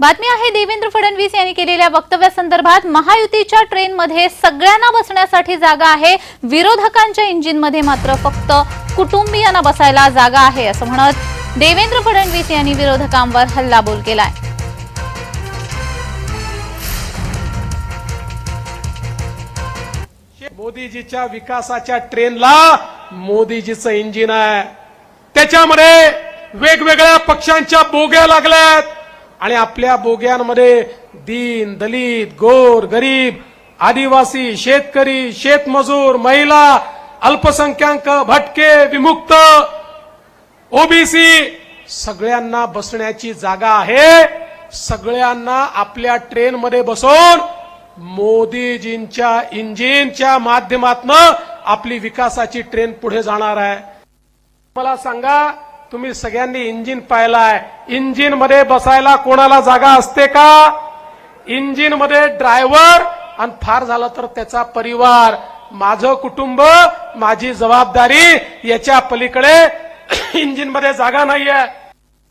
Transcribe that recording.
बातमी आहे देवेंद्र फडणवीस यांनी केलेल्या वक्तव्यासंदर्भात महायुतीच्या ट्रेनमध्ये सगळ्यांना बसण्यासाठी जागा आहे. विरोधकांच्या इंजिनमध्ये मात्र फक्त कुटुंबियांना बसायला जागा आहे असं म्हणत देवेंद्र फडणवीस यांनी विरोधकांवर हल्लाबोल केलाय. मोदीजीच्या विकासाच्या ट्रेनला मोदीजीचं इंजिन आहे. त्याच्यामध्ये वेगवेगळ्या पक्षांच्या बोग्या लागल्यात. आणि आपल्या बोग्यांमध्ये दीन दलित गोर गरीब आदिवासी शेतकरी शेतमजूर महिला अल्पसंख्याक भटके विमुक्त ओबीसी सगळ्यांना बसण्याची जागा आहे. सगळ्यांना आपल्या ट्रेनमध्ये बसवून मोदीजींच्या इंजिनच्या माध्यमातून आपली विकासाची ट्रेन पुढे जाणार आहे. मला सांगा तुम्ही सगळ्यांनी इंजिन पाहिलाय. इंजिनमध्ये बसायला कोणाला जागा असते का? इंजिनमध्ये ड्रायव्हर आणि फार झालं तर त्याचा परिवार. माझं कुटुंब माझी जबाबदारी याच्या पलीकडे इंजिनमध्ये जागा नाहीये.